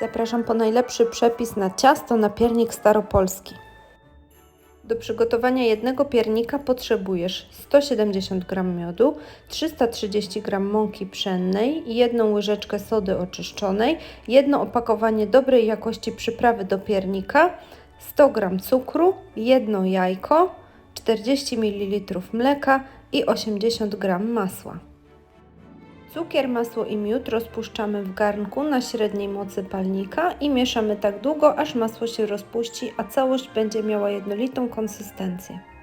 Zapraszam po najlepszy przepis na ciasto na piernik staropolski. Do przygotowania jednego piernika potrzebujesz 170 g miodu, 330 g mąki pszennej, jedną łyżeczkę sody oczyszczonej, jedno opakowanie dobrej jakości przyprawy do piernika, 100 g cukru, jedno jajko, 40 ml mleka i 80 g masła. Cukier, masło i miód rozpuszczamy w garnku na średniej mocy palnika i mieszamy tak długo, aż masło się rozpuści, a całość będzie miała jednolitą konsystencję.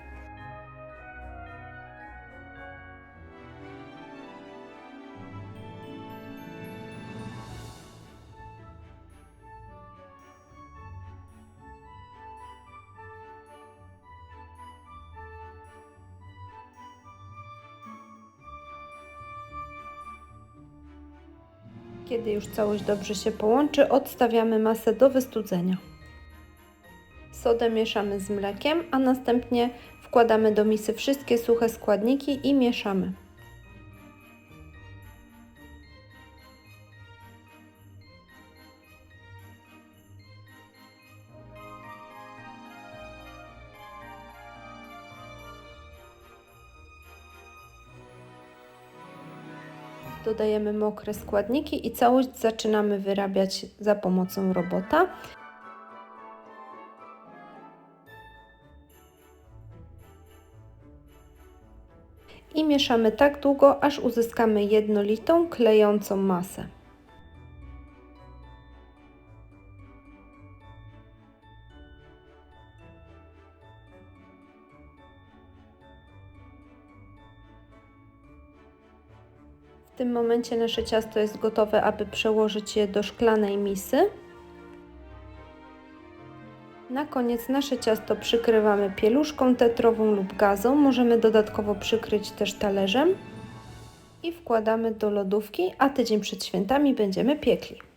Kiedy już całość dobrze się połączy, odstawiamy masę do wystudzenia. Sodę mieszamy z mlekiem, a następnie wkładamy do misy wszystkie suche składniki i mieszamy. Dodajemy mokre składniki i całość zaczynamy wyrabiać za pomocą robota. I mieszamy tak długo, aż uzyskamy jednolitą, klejącą masę. W tym momencie nasze ciasto jest gotowe, aby przełożyć je do szklanej misy. Na koniec nasze ciasto przykrywamy pieluszką tetrową lub gazą. Możemy dodatkowo przykryć też talerzem i wkładamy do lodówki, a tydzień przed świętami będziemy piekli.